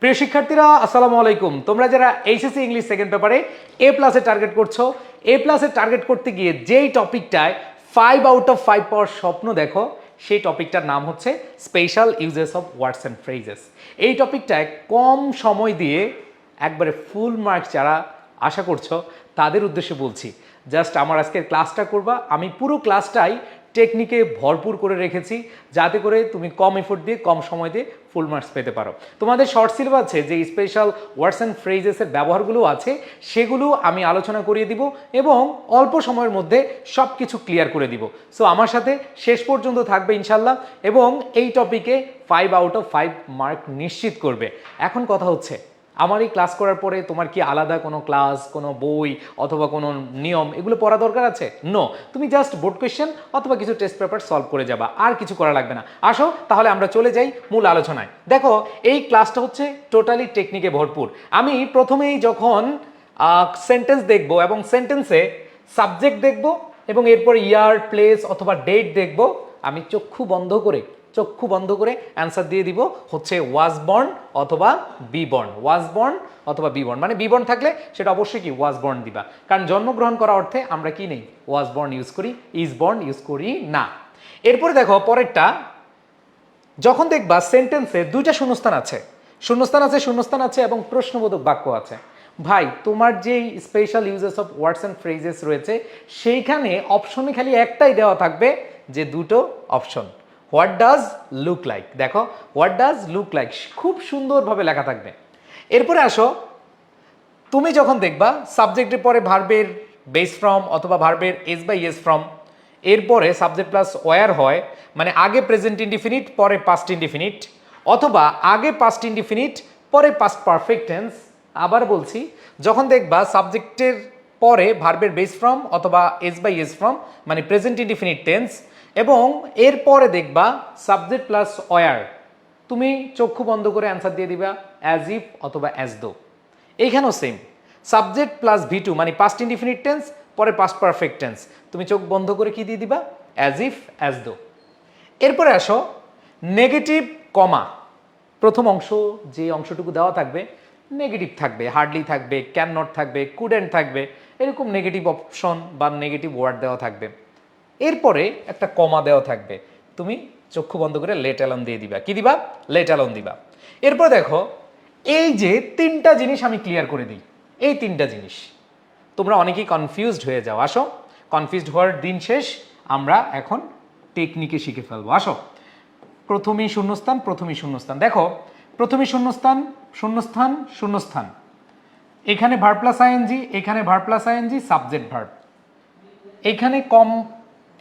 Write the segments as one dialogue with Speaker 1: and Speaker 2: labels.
Speaker 1: প্রিয় শিক্ষার্থীরা, আসসালামু আলাইকুম। তোমরা যারা এইচএসসি ইংলিশ সেকেন্ড পেপারে এ প্লাসে টার্গেট করছ এ প্লাসে টার্গেট করতে গিয়ে যেই টপিকটায় ফাইভ আউট অফ ফাইভ পাওয়ার স্বপ্ন দেখো, সেই টপিকটার নাম হচ্ছে special uses of words and phrases এই টপিকটায় কম সময় দিয়ে একবারে ফুল মার্ক যারা আশা করছ, তাদের উদ্দেশ্যে বলছি জাস্ট আমার আজকের ক্লাসটা করবা। আমি পুরো ক্লাসটাই টেকনিকে ভরপুর করে রেখেছি, যাতে করে তুমি কম এফোর্ট দিয়ে, কম সময় দিয়ে ফুল মার্কস পেতে পারো। তোমাদের শর্ট সিলেবাসে যে স্পেশাল ওয়ার্ডস অ্যান্ড ফ্রেজেসের ব্যবহারগুলো আছে, সেগুলো আমি আলোচনা করিয়ে দিব এবং অল্প সময়ের মধ্যে সব কিছু ক্লিয়ার করে দিব। সো আমার সাথে শেষ পর্যন্ত থাকবে ইনশাল্লাহ এবং এই টপিকে five out of five mark নিশ্চিত করবে। এখন কথা হচ্ছে আমার এই ক্লাস করার পরে তোমার কি আলাদা কোনো ক্লাস কোনো বই অথবা কোনো নিয়ম এগুলো পড়া দরকার আছে? নো তুমি জাস্ট বোর্ড কোয়েশ্চেন অথবা কিছু টেস্ট পেপার সলভ করে যাবা। আর কিছু করা লাগবে না। আসো, তাহলে আমরা চলে যাই মূল আলোচনায়। দেখো, এই ক্লাসটা হচ্ছে টোটালি টেকনিকে ভরপুর। আমি প্রথমেই যখন সেন্টেন্স দেখব এবং সেন্টেন্সে সাবজেক্ট দেখব এবং এরপর ইয়ার প্লেস অথবা ডেট দেখব, আমি চক্ষু বন্ধ করে চক্ষু বন্ধ করে অ্যান্সার দিয়ে দিব হচ্ছে ওয়াজ বর্ন অথবা বি বর্ন ওয়াজ বর্ন অথবা বি বর্ন মানে বি বর্ন থাকলে সেটা অবশ্যই কি? ওয়াজ বর্ন দিবা। কারণ জন্মগ্রহণ করা অর্থে আমরা কি নেই? ওয়াজ বর্ন ইউজ করি ইজ বর্ন ইউজ করি না। এরপরে দেখো পরেরটা, যখন দেখবা সেন্টেন্সে দুইটা শূন্যস্থান আছে। শূন্যস্থান আছে শূন্যস্থান আছে এবং প্রশ্নবোধক বাক্য আছে। ভাই, তোমার যেই special uses of words and phrases রয়েছে, সেইখানে অপশনে খালি একটাই দেওয়া থাকবে যে দুটো option what does look like দেখো হোয়াট ডাজ লুক লাইক খুব সুন্দরভাবে লেখা থাকবে। এরপরে আসো, তুমি যখন দেখবা সাবজেক্টের পরে ভার্বের বেস ফ্রম অথবা ভার্বের এস বাই এস ফ্রম এরপরে সাবজেক্ট প্লাস ওয়ার হয় মানে আগে প্রেজেন্ট ইনডিফিনিট পরে পাস্ট ইনডিফিনিট অথবা আগে পাস্ট ইনডিফিনিট পরে পাস্ট পারফেক্ট টেন্স আবার বলছি, যখন দেখবা সাবজেক্টের পরে ভার্বের বেস ফ্রম অথবা এস বাই এস ফ্রম মানে প্রেজেন্ট ইনডিফিনিট টেন্স এবং এরপরে দেখবা সাবজেক্ট প্লাস অয়ার তুমি চক্ষু বন্ধ করে অ্যান্সার দিয়ে দিবা অ্যাজ ইফ অথবা অ্যাজ দো এইখানেও same subject plus V two মানে পাস্ট ইনডিফিনিট টেন্স পরে পাস্ট পারফেক্ট টেন্স তুমি চোখ বন্ধ করে কি দিয়ে দিবা? অ্যাজ ইফ অ্যাজ দো এরপরে আসো নেগেটিভ কমা প্রথম অংশ, যে অংশটুকু দেওয়া থাকবে নেগেটিভ থাকবে হার্ডলি থাকবে ক্যান নট থাকবে কুডেন্ট থাকবে, এরকম নেগেটিভ অপশন বা নেগেটিভ ওয়ার্ড দেওয়া থাকবে। এরপরে একটা কমা দেওয়া থাকবে। তুমি চক্ষু বন্ধ করে লেট অ্যালন দিয়ে দিবা। কি দিবা? লেট অ্যালন দিবা। এরপর দেখো, এই যে তিনটা জিনিস আমি ক্লিয়ার করে দিই। এই তিনটা জিনিস। তোমরা অনেকেই কনফিউজড হয়ে যাও। আসো। কনফিউজড হওয়ার দিন শেষ। আমরা এখন টেকনিকে শিখে ফেলব। আসো। প্রথমেই শূন্যস্থান প্রথমেই শূন্যস্থান। দেখো, প্রথমেই শূন্যস্থান শূন্যস্থান শূন্যস্থান। এখানে ভার প্লাস আইএনজি এখানে ভার প্লাস আইএনজি সাবজেক্ট ভার্ব এখানে কম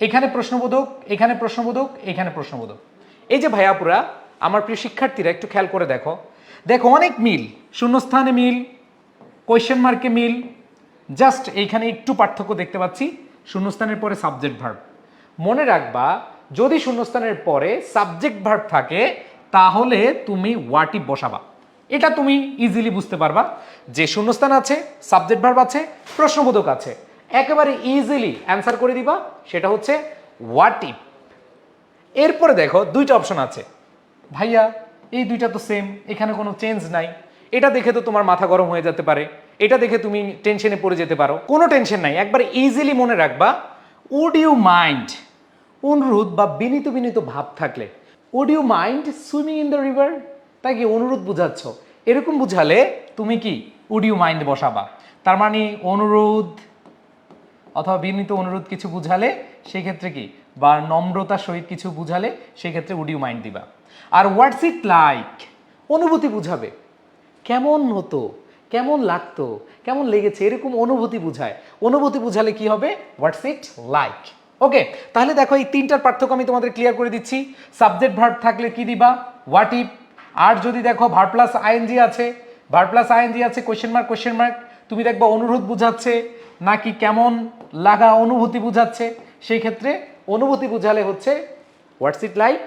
Speaker 1: এখানে প্রশ্নবোধক এখানে প্রশ্নবোধক এখানে প্রশ্নবোধক। এই যে ভাইয়াপুরা আমার প্রিয় শিক্ষার্থীরা, একটু খেয়াল করে দেখো। দেখো, অনেক মিল, শূন্যস্থানে মিল কোয়েশ্চেন মার্কে মিল জাস্ট এইখানে একটু পার্থক্য দেখতে পাচ্ছি, শূন্যস্থানের পরে সাবজেক্ট ভার্ব মনে রাখবা, যদি শূন্যস্থানের পরে সাবজেক্ট ভার্ব থাকে, তাহলে তুমি ওয়াটি বসাবা। এটা তুমি ইজিলি বুঝতে পারবা যে শূন্যস্থান আছে সাবজেক্ট ভার্ব আছে, প্রশ্নবোধক আছে। একেবারে ইজিলি অ্যান্সার করে দিবা, সেটা হচ্ছে হোয়াট ইফ এরপরে দেখো, দুইটা অপশন আছে। ভাইয়া, এই দুইটা তো সেম এখানে কোনো চেঞ্জ নাই। এটা দেখে তো তোমার মাথা গরম হয়ে যেতে পারে। এটা দেখে তুমি টেনশনে পড়ে যেতে পারো। কোনো টেনশন নাই। একবার ইজিলি মনে রাখবা উড ইউ মাইন্ড অনুরোধ বা বিনীত বিনীত ভাব থাকলে। Would you mind swimming in the river তাই কি অনুরোধ বুঝাচ্ছ। এরকম বুঝালে তুমি কি? উড ইউ মাইন্ড বসাবা। তার মানে অনুরোধ অথবা বিনীত অনুরোধ কিছু বুঝালে সেই ক্ষেত্রে কি? বা নম্রতার সহিত কিছু বুঝালে সেই ক্ষেত্রে উড ইউ মাইন্ড দিবা? আর হোয়াটস ইট লাইক অনুভূতি বুঝাবে। কেমন হতো? কেমন লাগতো? কেমন লেগেছে? এরকম অনুভূতি বুঝায়। অনুভূতি বুঝালে কি হবে? হোয়াটস ইট লাইক ওকে তাহলে দেখো এই তিনটার পার্থক্য আমি তোমাদের ক্লিয়ার করে দিচ্ছি। সাবজেক্ট ভার্ব থাকলে কি দিবা? হোয়াট ইফ আর যদি দেখো ভার প্লাস আইএনজি আছে ভার প্লাস আইএনজি আছে কোয়েশ্চেন মার্ক কোয়েশ্চেন মার্ক তুমি দেখবা অনুরোধ বুঝাচ্ছে। নাকি কেমন লাগা অনুভূতি বুঝাচ্ছে? সেই ক্ষেত্রে অনুভূতি বুঝালে হচ্ছে হোয়াটস ইট লাইক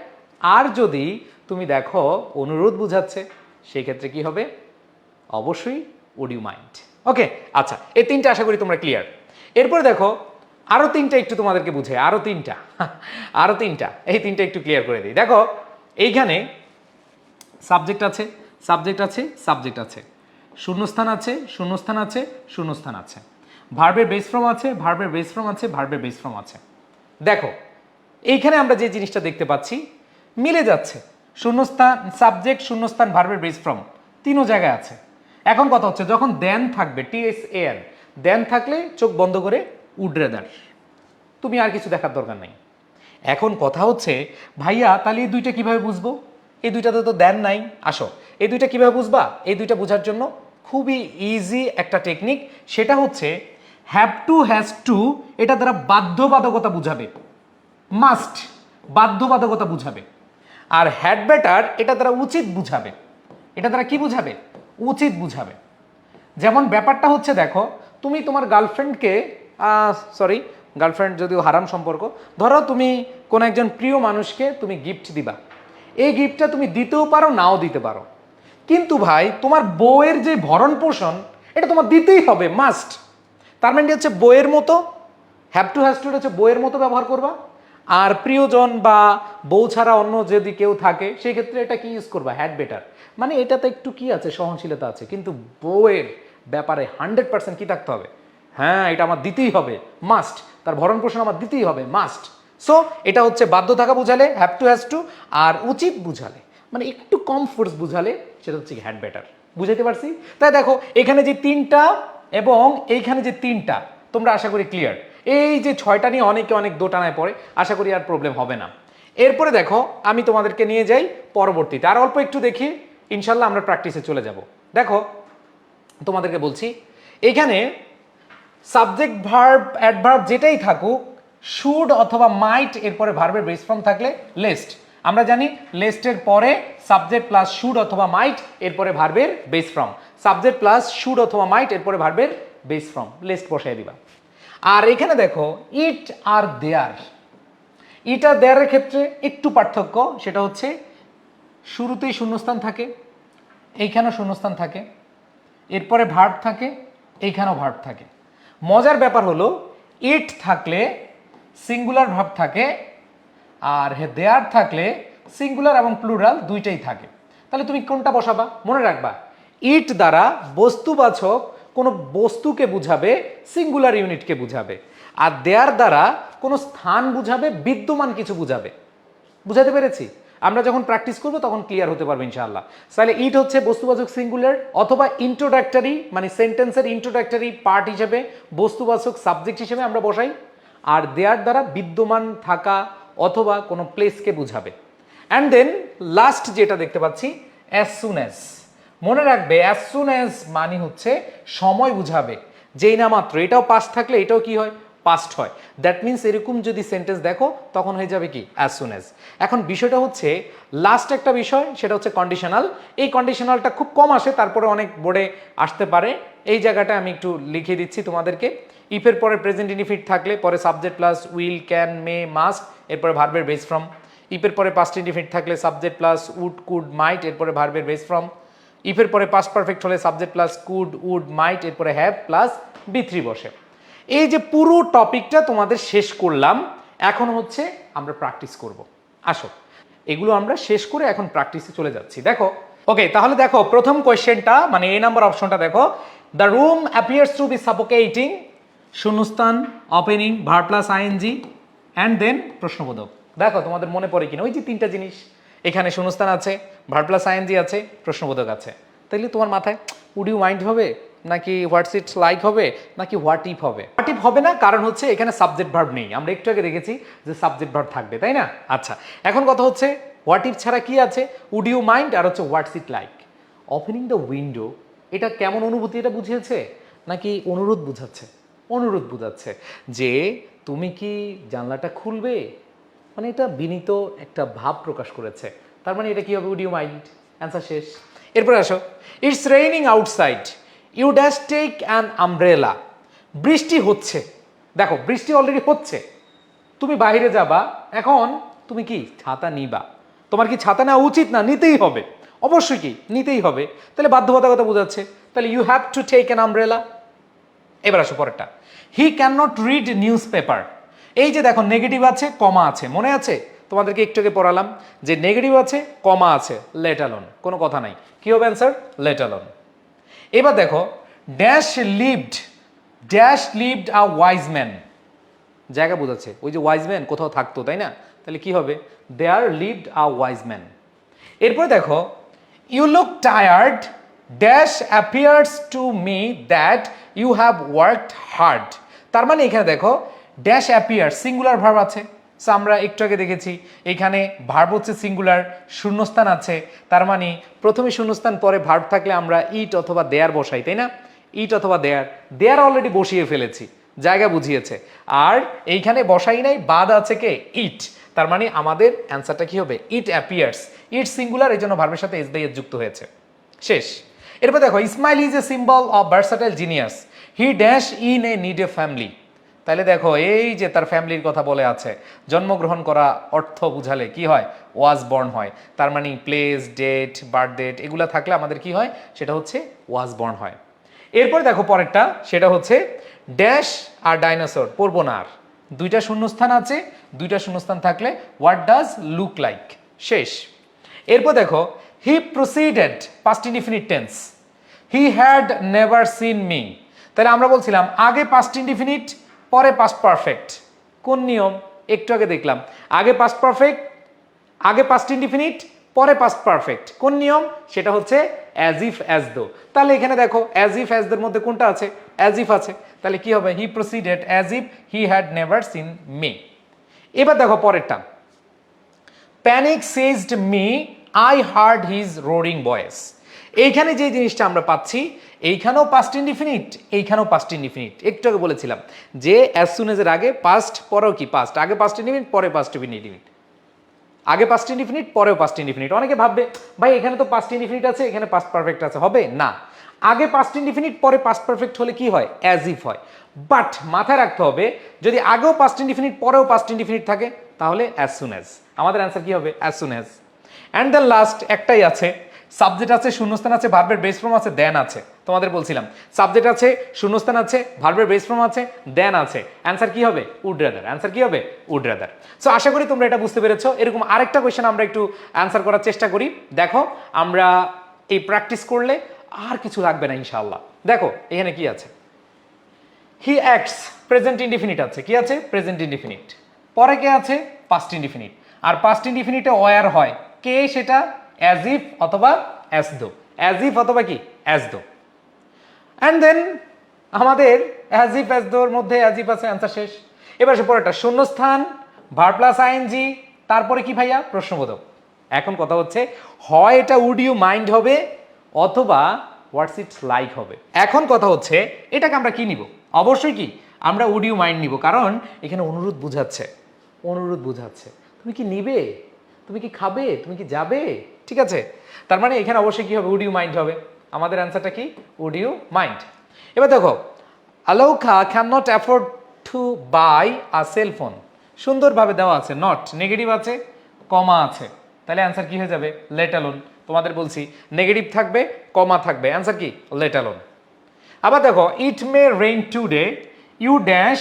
Speaker 1: আর যদি তুমি দেখো অনুরোধ বুঝাচ্ছে, সেই ক্ষেত্রে কি হবে? অবশ্যই উড ইউ মাইন্ড ওকে আচ্ছা এই তিনটা আশা করি তোমরা ক্লিয়ার এরপরে দেখো আরও তিনটা একটু তোমাদেরকে বুঝে আরও তিনটা আরও তিনটা, এই তিনটা একটু ক্লিয়ার করে দিই। দেখো, এইখানে সাবজেক্ট আছে সাবজেক্ট আছে সাবজেক্ট আছে। শূন্যস্থান আছে শূন্যস্থান আছে শূন্যস্থান আছে। ভার্বের বেস ফর্ম আছে ভার্বের বেস ফর্ম আছে ভার্বের বেস ফর্ম আছে। দেখো, এইখানে আমরা যে জিনিসটা দেখতে পাচ্ছি, মিলে যাচ্ছে। শূন্যস্থান সাবজেক্ট শূন্যস্থান ভার্বের বেস ফর্ম তিনও জায়গায় আছে। এখন কথা হচ্ছে, যখন দেন থাকবে টিএস এন দেন থাকলে চোখ বন্ধ করে উড রেদার তুমি আর কিছু দেখার দরকার নেই। এখন কথা হচ্ছে, ভাইয়া, তাহলে এই দুইটা কীভাবে বুঝব? এই দুইটাতে তো দেন নাই। আসো, এই দুইটা কীভাবে বুঝবা? এই দুইটা বোঝার জন্য খুবই ইজি একটা টেকনিক সেটা হচ্ছে হ্যাভ টু হ্যাজ টু এটা দ্বারা বাধ্যবাধকতা বুঝাবে। মাস্ট বাধ্যবাধকতা বুঝাবে। আর হ্যাড বেটার এটা দ্বারা উচিত বুঝাবে। এটা দ্বারা কি বুঝাবে? উচিত বুঝাবে। যেমন ব্যাপারটা হচ্ছে, দেখো, তুমি তোমার গার্লফ্রেন্ডকে সরি গার্লফ্রেন্ড যদিও হারাম সম্পর্ক, ধরো তুমি কোনো একজন প্রিয় মানুষকে তুমি গিফট দিবা। এই গিফটটা তুমি দিতেও পারো, নাও দিতে পারো। কিন্তু ভাই, তোমার বউয়ের যে ভরণ পোষণ এটা তোমার দিতেই হবে মাস্ট তার মানে হচ্ছে বইয়ের মতো হ্যাভ টু হ্যাজ টু হচ্ছে বইয়ের মতো ব্যবহার করবা। আর প্রিয়জন বা বউ ছাড়া অন্য যদি কেউ থাকে, সেই ক্ষেত্রে এটা কি ইউজ করবা? হ্যাড বেটার মানে এটাতে একটু কি আছে? সহনশীলতা আছে। কিন্তু বউয়ের ব্যাপারে হান্ড্রেড পার্সেন্ট কি থাকতে হবে? হ্যাঁ এটা আমার দিতেই হবে। মাস্ট তার ভরণ পোষণ আমার দিতেই হবে। মাস্ট সো এটা হচ্ছে বাধ্য থাকা বুঝালে হ্যাভ টু হ্যাজ টু আর উচিত বুঝালে। মানে একটু কম ফোর্স বুঝালে, সেটা হচ্ছে হ্যাড বেটার বুঝাইতে পারছি? তাই দেখো, এখানে যে তিনটা এবং এইখানে যে তিনটা, তোমরা আশা করি ক্লিয়ার এই যে ছয়টা নিয়ে অনেকে অনেক দোটানায় পড়ে, আশা করি আর প্রবলেম হবে না। এরপরে দেখো, আমি তোমাদেরকে নিয়ে যাই পরবর্তীতে। আর অল্প একটু দেখি, ইনশাল্লাহ আমরা প্র্যাকটিসে চলে যাব। দেখো, তোমাদেরকে বলছি, এখানে সাবজেক্ট ভার্ব অ্যাডভার্ব যেটাই থাকুক শুড অথবা মাইট এরপরে ভার্বের বেস ফর্ম থাকলে লেস্ট আমরা জানি লেস্টের পরে সাবজেক্ট প্লাস শুড অথবা মাইট এরপরে ভার্বের base form subject plus should অথবা মাইট এরপরে ভার্বের বেস ফ্রম লেস্ট বসাই দিবা। আর এখানে দেখো ইট আর দেয়ার ইট আর দেয়ারের ক্ষেত্রে একটু পার্থক্য, সেটা হচ্ছে শুরুতেই শূন্যস্থান থাকে, এইখানেও শূন্যস্থান থাকে, এরপরে ভার্ব থাকে, এইখানেও ভার্ব থাকে। মজার ব্যাপার হলো ইট থাকলে সিঙ্গুলার ভার্ব থাকে আর হে দেয়ার থাকলে সিঙ্গুলার এবং প্লুরাল দুইটাই থাকে। তাহলে তুমি কোনটা বসাবা? মনে রাখবা, ইট দ্বারা বস্তুবাচক কোনো বস্তুকে বুঝাবে, সিঙ্গুলার ইউনিটকে বুঝাবে। আর দেয়ার দ্বারা কোনো স্থান বুঝাবে, বিদ্যমান কিছু বুঝাবে। বুঝাতে পেরেছি? আমরা যখন প্র্যাকটিস করব তখন ক্লিয়ার হতে পারবে ইনশাআল্লাহ। তাহলে ইট হচ্ছে বস্তুবাচক সিঙ্গুলার অথবা ইন্ট্রোডাক্টরি মানে সেন্টেন্সের ইন্ট্রোডাক্টরি পার্ট হিসেবে বস্তুবাচক সাবজেক্ট হিসেবে আমরা বসাই। আর দেয়ার দ্বারা বিদ্যমান থাকা অথবা কোনো প্লেসকে বুঝাবে। অ্যান্ড দেন লাস্ট যেটা দেখতে পাচ্ছি অ্যাজ সুন অ্যাজ মনে রাখবে অ্যাজ সুন অ্যাজ মানে হচ্ছে সময় বুঝাবে। যেই না মাত্র, এটাও পাস্ট থাকলে এটাও কি হয়? পাস্ট হয়। দ্যাট মিন্স এরকম যদি সেন্টেন্স দেখো, তখন হয়ে যাবে কি? অ্যাজ সুন অ্যাজ এখন বিষয়টা হচ্ছে লাস্ট একটা বিষয়, সেটা হচ্ছে কন্ডিশনাল এই কন্ডিশনালটা খুব কম আসে, তারপরে অনেক বোর্ডে আসতে পারে। এই জায়গাটা আমি একটু লিখে দিচ্ছি তোমাদেরকে। ইফের পরে প্রেজেন্ট ইনিফিট থাকলে, পরে subject plus will can may must এরপরে ভার্বের বেস ফ্রম ইফের পরে পাস্ট ইনিফিট থাকলে subject plus would could might এরপরে ভার্বের বেস ফ্রম ইফের পরে পাস্ট পারফেক্ট হলে subject plus could would might এরপরে হ্যাভ প্লাস বি থ্রি বসে। এই যে পুরো টপিকটা তোমাদের শেষ করলাম, এখন হচ্ছে আমরা প্র্যাকটিস করব। আসো। এগুলো আমরা শেষ করে এখন প্র্যাকটিসে চলে যাচ্ছি। দেখো। ওকে তাহলে দেখো, প্রথম কোয়েশ্চেনটা মানে এই নাম্বার অপশনটা দেখো। The room appears to be suffocating শূন্যস্থান ওপেনিং ভার প্লাস আইএনজি অ্যান্ড দেন প্রশ্নবোধক। দেখো তোমাদের মনে পড়ে কিনা, ওই যে তিনটা জিনিস, এখানে শূন্যস্থান আছে ভার প্লাস আইএনজি আছে, প্রশ্নবোধক আছে। তাইলে তোমার মাথায় উড ইউ মাইন্ড হবে? নাকি হোয়াটস ইটস লাইক হবে? নাকি হোয়াট ইফ হবে? হোয়াট ইফ হবে না, কারণ হচ্ছে এখানে সাবজেক্ট ভার্ব নেই। আমরা একটু আগে দেখেছি যে সাবজেক্ট ভার্ব থাকবে, তাই না? আচ্ছা এখন কথা হচ্ছে হোয়াট ইফ ছাড়া কি আছে? উড ইউ মাইন্ড আর হচ্ছে what's it like opening the window এটা কেমন অনুভূতি এটা বুঝিয়েছে? নাকি অনুরোধ বুঝাচ্ছে? অনুরোধ বোঝাচ্ছে যে তুমি কি জানলাটা খুলবে? মানে এটা বিনীত একটা ভাব প্রকাশ করেছে। তার মানে এটা কি হবে? উড ইউ মাইন্ড অ্যান্সার শেষ। এরপরে আসো। It's raining outside you dash take an umbrella বৃষ্টি হচ্ছে। দেখো, বৃষ্টি অলরেডি হচ্ছে। তুমি বাইরে যাবা। এখন তুমি কি? ছাতা নিবা। তোমার কি ছাতা নেওয়া উচিত? না, নিতেই হবে। অবশ্যই কি? নিতেই হবে। তাহলে বাধ্যবাধকতা বোঝাচ্ছে। তাহলে you have to take an umbrella এবার আসো পরেরটা। He can not read newspaper এই যে দেখো নেগেটিভ আছে কমা আছে, মনে আছে? তোমাদেরকে একটু আগে পড়ালাম যে নেগেটিভ আছে কমা আছে লেট অ্যালোন কোনো কথা নাই। কি হবে অ্যান্সার লেট অ্যালোন এবার দেখো dash lived dash lived a wise man জায়গা বোঝাচ্ছে, ওই যে ওয়াইজ ম্যান কোথাও থাকতো, তাই না? তাহলে কি হবে? They are lived a wise man এরপর দেখো you look tired dash appears to me that you have worked hard তার মানে এখানে দেখো ড্যাশ অ্যাপিয়ার সিঙ্গুলার ভার্ব আছে। So, আমরা একটু আগে দেখেছি, এখানে ভার্ব হচ্ছে সিঙ্গুলার শূন্যস্থান আছে। তার মানে প্রথমে শূন্যস্থান, পরে ভার্ব থাকলে আমরা ইট অথবা দেয়ার বসাই, তাই না? ইট অথবা দেয়ার দেয়ার অলরেডি বসিয়ে ফেলেছি, জায়গা বুঝিয়েছে। আর এইখানে বসাই নাই, বাদ আছে কে? ইট তার মানে আমাদের অ্যান্সারটা কি হবে? ইট অ্যাপিয়ার্স ইট সিঙ্গুলার এই জন্য ভার্বের সাথে এস বাই যুক্ত হয়েছে। শেষ। এরপর দেখো Ismail is a symbol of versatile genius he dash in a need a family তাহলে দেখো, এই যে তার ফ্যামিলির কথা বলে আছে, জন্মগ্রহণ করা অর্থ বুঝালে কি হয়? ওয়াজ বর্ন হয়। তার মানে প্লেস ডেট বার্থ ডেট এগুলো থাকলে আমাদের কি হয়? সেটা হচ্ছে ওয়াজ বর্ন হয়। এরপর দেখো পরেরটা, সেটা হচ্ছে ড্যাশ আর ডাইনোসর পড়ব না আর। দুইটা শূন্যস্থান আছে, দুইটা শূন্যস্থান থাকলে হোয়াট ডাজ লুক লাইক শেষ। এরপর দেখো he proceeded past indefinite tense he had never seen me তাহলে আমরা বলছিলাম, আগে পাস্ট ইনডিফিনিট পরে পাস্ট পারফেক্ট কোন নিয়ম? একটু আগে দেখলাম। আগে পাস্ট পারফেক্ট আগে পাস্ট ইনডিফিনিট পরে পাস্ট পারফেক্ট কোন নিয়ম? সেটা হচ্ছে অ্যাজ ইফ অ্যাজ দো তাহলে এখানে দেখো অ্যাজ ইফ অ্যাজ দোর মধ্যে কোনটা আছে? অ্যাজ ইফ আছে। তাহলে কি হবে? He proceeded as if he had never seen me এবার দেখো পরেরটা। Panic seized me I heard his roaring voice এইখানে যে জিনিসটা আমরা পাচ্ছি, এইখানেও পাস্ট ইনডিফিনিট এইখানেও পাস্ট ইনডিফিনিট একটু আগে বলেছিলাম যে অ্যাজ সুন এর আগে পাস্ট পরেও কি পাস্ট আগে পাস্ট ইনডিফিনিট পরে পাস্ট ইনডিফিনিট আগে পাস্ট ইনডিফিনিট পরেও পাস্ট ইনডিফিনিট অনেকে ভাববে, ভাই, এখানে তো পাস্ট ইনডিফিনিট আছে, এখানে পাস্ট পারফেক্ট আছে। হবে? না। আগে পাস্ট ইনডিফিনিট পরে পাস্ট পারফেক্ট হলে কি হয়? অ্যাজ ইফ হয়। বাট মাথায় রাখতে হবে, যদি আগেও পাস্ট ইনডিফিনিট পরেও পাস্ট ইনডিফিনিট থাকে, তাহলে অ্যাজ সুন অ্যাজ আমাদের অ্যান্সার কি হবে? As soon as and the last একটাই আছে সাবজেক্ট আছে শূন্যস্থান আছে ভার্বের বেস ফর্ম আছে দেন আছে। তোমাদের বলছিলাম সাবজেক্ট আছে, শূন্যস্থান আছে ভার্বের বেস ফর্ম আছে দেন আছে। অ্যান্সার কি হবে? উড রাদার অ্যান্সার কি হবে? উড রাদার সো আশা করি তোমরা এটা বুঝতে পেরেছ। এরকম আরেকটা কোয়েশ্চেন আমরা একটু অ্যান্সার করার চেষ্টা করি। দেখো, আমরা এই প্র্যাকটিস করলে আর কিছু লাগবে না, ইনশাআল্লাহ। দেখো, এখানে কি আছে? হি অ্যাক্টস প্রেজেন্ট ইনডিফিনিট আছে। কি আছে? প্রেজেন্ট ইনডিফিনিট পরে কে আছে? পাস্ট ইনডিফিনিট আর পাস্ট ইনডিফিনিটে ওয়ার হয়? কে সেটা? অ্যাজ ইফ অথবা অ্যাজ দো অ্যাজ ইফ অথবা কি? অ্যাজ দো অ্যান্ড দেন আমাদের অ্যাজ ইফ অ্যাজ দোর মধ্যে অ্যাজ ইফ আছে অ্যান্সার শেষ। এবার সে পরেরটা, শূন্যস্থান ভার প্লাস আইএনজি তারপরে কি ভাইয়া? প্রশ্নবোধক। এখন কথা হচ্ছে, হয় এটা উড ইউ মাইন্ড হবে, অথবা হোয়াটস ইট লাইক হবে। এখন কথা হচ্ছে, এটাকে আমরা কি নিব? অবশ্যই কি? আমরা উড ইউ মাইন্ড নিব, কারণ এখানে অনুরোধ বুঝাচ্ছে। অনুরোধ বুঝাচ্ছে। তুমি কি নিবে? তুমি কি খাবে? তুমি কি যাবে? ঠিক আছে? তার মানে এখানে অবশ্যই কি হবে? উড ইউ মাইন্ড হবে। আমাদের অ্যান্সারটা কি? উড ইউ মাইন্ড এবার দেখো আলৌখা can not afford to buy a cell phone সুন্দরভাবে দেওয়া আছে। নট নেগেটিভ আছে কমা আছে। তাহলে অ্যান্সার কি হয়ে যাবে? লেট অ্যালোন তোমাদের বলছি নেগেটিভ থাকবে কমা থাকবে। অ্যান্সার কি? লেট অ্যালোন আবার দেখো it may rain today you dash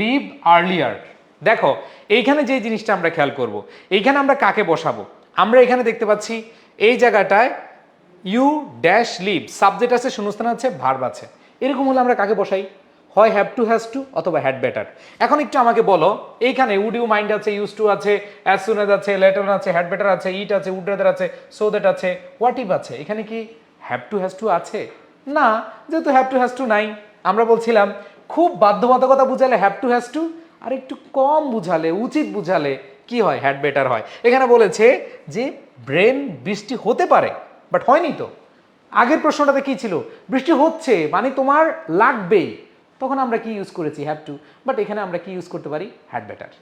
Speaker 1: leave earlier দেখো, এইখানে যে জিনিসটা আমরা খেয়াল করব, এইখানে আমরা কাকে বসাবো? আমরা এখানে দেখতে পাচ্ছি এই জায়গাটায় ইউ ড্যাশ লিভ, সাবজেক্ট আছে, শূন্যস্থান আছে, ভার্ব আছে। এরকম হলে আমরা কাকে বসাই? হয় হ্যাভ টু, হ্যাজ টু, অথবা হ্যাড বেটার। এখন একটু আমাকে বলো, এইখানে উড ইউ মাইন্ড আছে, ইউজ টু আছে, অ্যাজ সুন এজ আছে, লেটার আছে, হ্যাড বেটার আছে, ইট আছে, উড রেদার আছে, সো দ্যাট আছে, হোয়াট ইভ আছে। এখানে কি হ্যাভ টু, হ্যাজ টু আছে? না, যেহেতু হ্যাভ টু, হ্যাজ টু নাই, আমরা বলছিলাম, খুব বাধ্যবাধকতা বুঝালে হ্যাভ টু, হ্যাজ টু আর একটু কম বুঝালে, উচিত বুঝালে কি হয়? হ্যাড বেটার হয়। এখানে বলেছে যে ব্রেন বৃষ্টি হতে পারে বাট হয়নি তো। আগের প্রশ্নটাতে কি ছিল? বৃষ্টি হচ্ছে মানে তোমার লাগবেই। তখন আমরা কি ইউজ করেছি? হ্যাভ টু বাট এখানে আমরা কি ইউজ করতে পারি? হ্যাড বেটার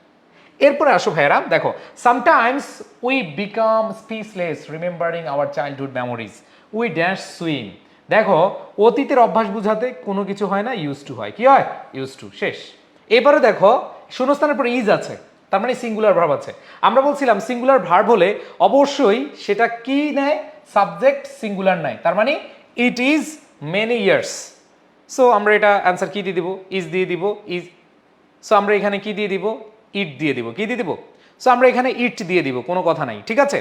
Speaker 1: এরপরে আসো ভাইয়েরা, দেখো sometimes we become speechless remembering our childhood memories we dash swim দেখো, অতীতের অভ্যাস বুঝাতে কোনো কিছু হয় না ইউজ টু হয়। কি হয়? ইউজ টু শেষ। এবারে দেখো শূন্যস্থানের পর ইজ আছে, তার মানে সিঙ্গুলার ভার্ব আছে। আমরা বলছিলাম সিঙ্গুলার ভার্ব হলে অবশ্যই সেটা কি নেয়? সাবজেক্ট সিঙ্গুলার নেয়, তার মানে it is many years so আমরা এটা অ্যান্সার কি দিয়ে দিব? ইজ দিয়ে দিব ইজ সো আমরা এখানে কি দিয়ে দিব? ইট দিয়ে দিব। কি দিয়ে দিব? সো আমরা এখানে ইট দিয়ে দিব, কোনো কথা নাই, ঠিক আছে?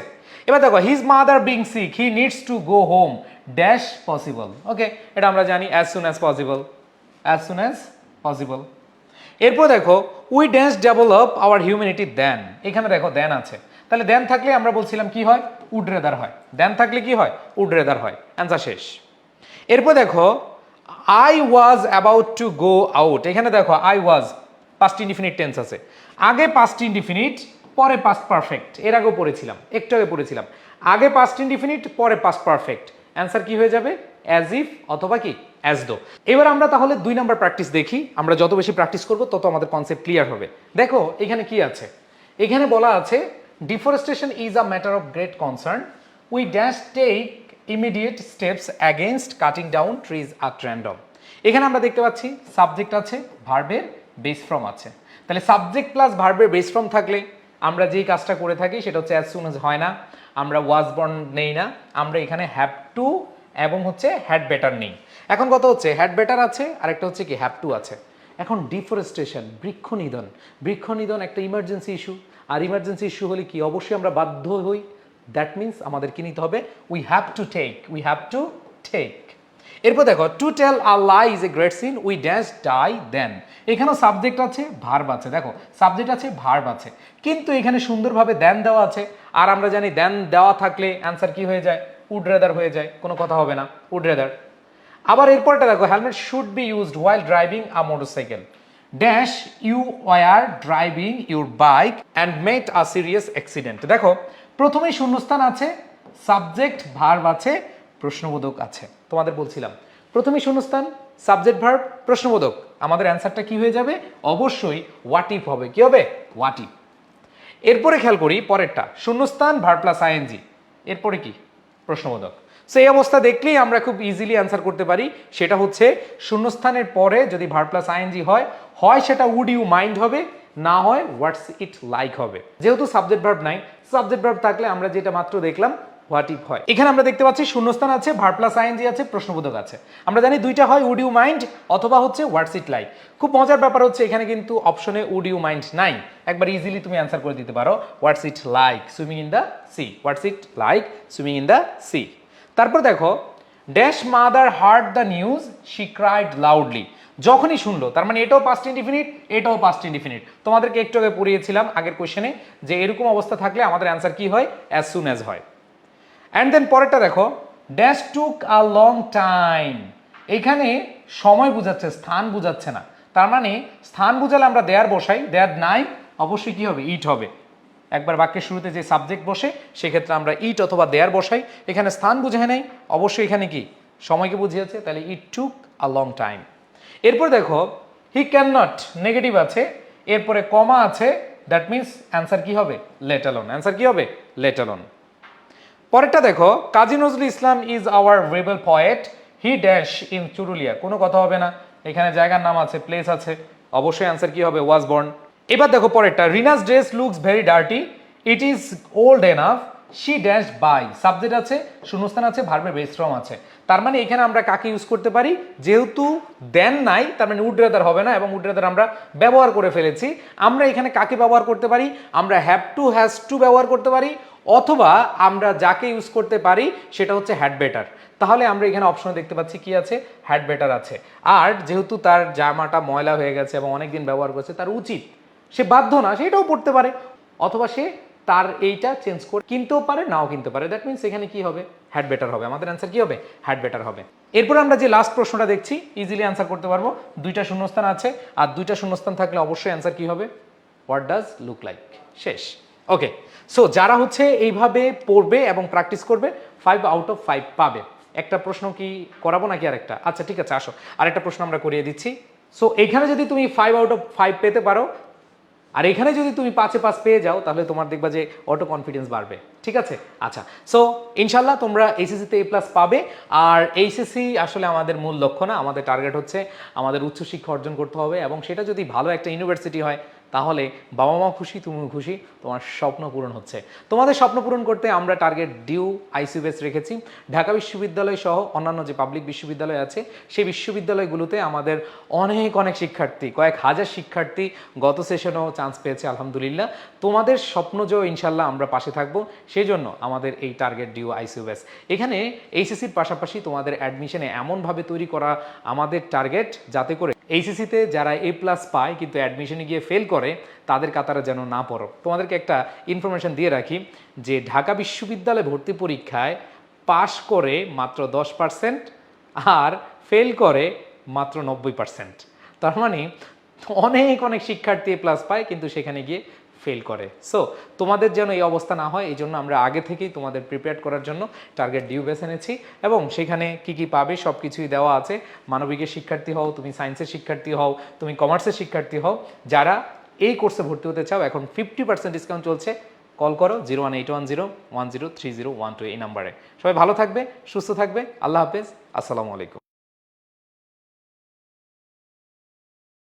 Speaker 1: এবার দেখো his mother being sick he needs to go home dash possible okay এটা আমরা জানি as soon as possible as soon as possible এরপর দেখো we dance develop our humanity then এখানে দেখো দেন আছে। তাহলে দেন থাকলে আমরা বলছিলাম কি হয়? উড রেদার হয়। দেন থাকলে কি হয়? উড রেদার হয়। অ্যান্সার শেষ। এরপর দেখো I was about to go out এখানে দেখো I was past indefinite tense আছে। আগে পাস্ট ইনডিফিনিট পরে পাস্ট পারফেক্ট এর আগেও পড়েছিলাম, একটু আগে পড়েছিলাম। আগে পাস্ট ইনডিফিনিট পরে পাস্ট পারফেক্ট অ্যান্সার কি হয়ে যাবে? অ্যাজ ইফ অথবা কি অ্যাজ দো এবার আমরা তাহলে দুই নাম্বার প্র্যাকটিস দেখি, আমরা যত বেশি প্র্যাকটিস করব তত আমাদের কনসেপ্ট ক্লিয়ার হবে। দেখো, এখানে কি আছে? এখানে বলা আছে deforestation is a matter of great concern we dash take immediate steps against cutting down trees at random এখানে আমরা দেখতে পাচ্ছি সাবজেক্ট আছে ভার্বের বেস ফ্রম আছে। তাহলে সাবজেক্ট প্লাস ভার্বের বেস ফ্রম থাকলে, আমরা যেই কাজটা করে থাকি সেটা হচ্ছে অ্যাজ সুন হয় না, আমরা ওয়াজ বর্ন নেই না, আমরা এখানে হ্যাভ টু এবং হচ্ছে হ্যাড বেটার নেই। এখন কত হচ্ছে হ্যাড বেটার আছে, আরেকটা হচ্ছে কি হ্যাভ টু আছে। এখন ডিফরেস্টেশন বৃক্ষ নিধন। বৃক্ষ নিধন একটা ইমার্জেন্সি ইস্যু আর ইমার্জেন্সি ইস্যু হলে কি, অবশ্যই আমরা বাধ্য হই। দ্যাট মিন্স আমাদের কি নিতে হবে we have to take we have to take এরপর দেখো to tell a lie is a great sin we dash die then এখানেও সাবজেক্ট আছে ভার্ব আছে। দেখো সাবজেক্ট আছে ভার্ব আছে। কিন্তু এখানে সুন্দরভাবে দেন দেওয়া আছে। আর আমরা জানি দেন দেওয়া থাকলে অ্যান্সার কি হয়ে যায়? উড রেদার হয়ে যায়, কোনো কথা হবে না, উড রেদার। আবার এরপরটা দেখো helmet should be used while driving a motorcycle dash you were driving your bike and met a serious accident দেখো, প্রথমেই শূন্যস্থান আছে সাবজেক্ট ভার্ব আছে, প্রশ্নবোধক আছে। তোমাদের বলছিলাম, প্রথমেই শূন্যস্থান সাবজেক্ট ভার্ব প্রশ্নবোধক। আমাদের অ্যান্সারটা কি হয়ে যাবে? অবশ্যই হোয়াট ইফ হবে। কি হবে? হোয়াট ইফ এরপরে খেয়াল করি, পরেরটা, শূন্যস্থান ভার প্লাস আইএনজি এরপরে কি? প্রশ্নবোধক। সো এই অবস্থা দেখলেই আমরা খুব ইজিলি অ্যান্সার করতে পারি। সেটা হচ্ছে, শূন্যস্থানের পরে যদি ভার প্লাস আইএনজি হয় হয় সেটা উড ইউ মাইন্ড হবে, না হয় হোয়াটস ইট লাইক হবে। যেহেতু সাবজেক্ট ভার্ব নাই সাবজেক্ট ভার্ব থাকলে আমরা যেটা মাত্র দেখলাম হোয়াট ইফ হয়? এখানে আমরা দেখতে পাচ্ছি শূন্যস্থান আছে ভার প্লাস আইএনজি আছে, প্রশ্নবোধক আছে। আমরা জানি দুইটা হয় উড ইউ মাইন্ড অথবা হচ্ছে হোয়াটস ইট লাইক খুব মজার ব্যাপার হচ্ছে, এখানে কিন্তু অপশনে উড ইউ মাইন্ড নাই। একবার ইজিলি তুমি অ্যান্সার করে দিতে পারো what's it like swimming in the sea what's it like swimming in the sea তারপর দেখো dash mother heard the news she cried loudly যখনই শুনলো, তার মানে এটাও পাস্ট ইনডিফিনিট এটাও পাস্ট ইনডিফিনিট তোমাদেরকে একটু আগে পড়িয়েছিলাম আগের কোশ্চেনে যে এরকম অবস্থা থাকলে আমাদের অ্যান্সার কি হয়? অ্যাজ সুন অ্যাজ হয়। অ্যান্ড দেন পরেরটা দেখো dash took a long time এখানে সময় বুঝাচ্ছে, স্থান বুঝাচ্ছে না। তার মানে স্থান বুঝালে আমরা দেয়ার বসাই দেয়ার নাই, অবশ্যই কি হবে? ইট হবে। একবার বাক্যের শুরুতে যে সাবজেক্ট বসে, সেক্ষেত্রে আমরা ইট অথবা দেয়ার বসাই। এখানে স্থান বুঝে নেই, অবশ্যই এখানে কি? সময়কে বুঝিয়েছে, তাহলে ইট টুক আ লং টাইম এরপর দেখো হি ক্যান নট নেগেটিভ আছে। এরপরে কমা আছে দ্যাট মিন্স অ্যান্সার কি হবে? লেটালন অ্যান্সার কি হবে? লেটালন পরেরটা দেখো, Kazi Nazrul Islam is our rebel poet he dash in Churulia কোনো কথা হবে না, এখানে জায়গার নাম আছে প্লেস আছে, অবশ্যই অ্যান্সার কি হবে? ওয়াজ বর্ন এবার দেখো পরেরটা Rina's dress looks very dirty it is old enough she dash buy subject আছে, শূন্যস্থান আছে ভার্বের বেশ্রম আছে। তার মানে এখানে আমরা কাকে ইউজ করতে পারি? যেহেতু দেন নাই, তার মানে উড রেদার হবে না, এবং উড রেদার আমরা ব্যবহার করে ফেলেছি। আমরা এখানে কাকে ব্যবহার করতে পারি? আমরা হ্যাভ টু হ্যাজ টু ব্যবহার করতে পারি। অথবা আমরা যাকে ইউজ করতে পারি, সেটা হচ্ছে হ্যাড বেটার তাহলে আমরা এখানে অপশনে দেখতে পাচ্ছি কি আছে? হ্যাড বেটার আছে। আর যেহেতু তার জামাটা ময়লা হয়ে গেছে এবং অনেকদিন ব্যবহার করছে, তার উচিত। সে বাধ্য না সেটাও পড়তে পারে। অথবা সে তার এইটা চেঞ্জ করে কিনতেও পারে, নাও কিনতে পারে। দ্যাট মিনস এখানে কি হবে? হ্যাড বেটার হবে। আমাদের অ্যান্সার কি হবে? হ্যাড বেটার হবে। এরপর আমরা যে লাস্ট প্রশ্নটা দেখছি ইজিলি অ্যান্সার করতে পারব। দুইটা শূন্যস্থান আছে। আর দুইটা শূন্যস্থান থাকলে অবশ্যই অ্যান্সার কি হবে? হোয়াট ডাজ লুক লাইক শেষ। ওকে সো যারা হচ্ছে এইভাবে পড়বে এবং প্র্যাকটিস করবে ফাইভ আউট অফ ফাইভ পাবে। একটা প্রশ্ন কি করাবো নাকি আরেকটা? আচ্ছা ঠিক আছে, আসো। আরেকটা প্রশ্ন আমরা করিয়ে দিচ্ছি। সো এখানে যদি তুমি ফাইভ আউট অফ ফাইভ পেতে পারো, আর এখানে যদি তুমি পাঁচে পাঁচ পেয়ে যাও, তাহলে তোমার দেখবা যে অটো কনফিডেন্স বাড়বে। ঠিক আছে? আচ্ছা। সো ইনশাল্লাহ তোমরা এইচএসসিতে এ প্লাস পাবে। আর এইচএসসি আসলে আমাদের মূল লক্ষ্য না, আমাদের টার্গেট হচ্ছে আমাদের উচ্চশিক্ষা অর্জন করতে হবে। এবং সেটা যদি ভালো একটা ইউনিভার্সিটি হয় তাহলে বাবা মা খুশি তুমিও খুশি, তোমার স্বপ্ন পূরণ হচ্ছে। তোমাদের স্বপ্ন পূরণ করতে আমরা টার্গেট ডিউ আইসিউএস রেখেছি। ঢাকা বিশ্ববিদ্যালয় সহ অন্যান্য যে পাবলিক বিশ্ববিদ্যালয় আছে, সেই বিশ্ববিদ্যালয়গুলোতে আমাদের অনেক অনেক শিক্ষার্থী, কয়েক হাজার শিক্ষার্থী গত সেশনেও চান্স পেয়েছে, আলহামদুলিল্লাহ। তোমাদের স্বপ্ন যে ইনশাল্লাহ আমরা পাশে থাকব। সেই জন্য আমাদের এই টার্গেট ডিউ আইসিউএস এখানে এইচএসির পাশাপাশি তোমাদের অ্যাডমিশনে এমনভাবে তৈরি করা আমাদের টার্গেট যাতে করে এইচএসিতে যারা এ প্লাস পায়, কিন্তু অ্যাডমিশনে গিয়ে ফেল করে, তাদের কাতারা যেন না পড়ো। তোমাদেরকে একটা ইনফরমেশন দিয়ে রাখি যে ঢাকা বিশ্ববিদ্যালয়ে ভর্তি পরীক্ষায় পাশ করে মাত্র দশ পার্সেন্ট আর ফেল করে মাত্র নব্বই পার্সেন্ট তার মানে অনেক অনেক শিক্ষার্থী প্লাস পায়, কিন্তু সেখানে গিয়ে ফেল করে। সো তোমাদের যেন এই অবস্থা না হয় এই জন্য আমরা আগে থেকেই তোমাদের প্রিপেয়ার করার জন্য টার্গেট ডিউ বেছে নিয়েছি এবং সেখানে কি কি পাবে সব কিছুই দেওয়া আছে। মানবিকের শিক্ষার্থী হও, তুমি সায়েন্সের শিক্ষার্থী হও, তুমি কমার্সের শিক্ষার্থী হও, যারা এই কোর্সে ভর্তি হতে চাও, এখন ফিফটি পার্সেন্ট ডিসকাউন্ট চলছে। কল করো zero one eight one zero one zero three zero one two এই নাম্বারে সবাই ভালো থাকবে, সুস্থ থাকবে, আল্লাহ হাফেজ, আসসালামু আলাইকুম।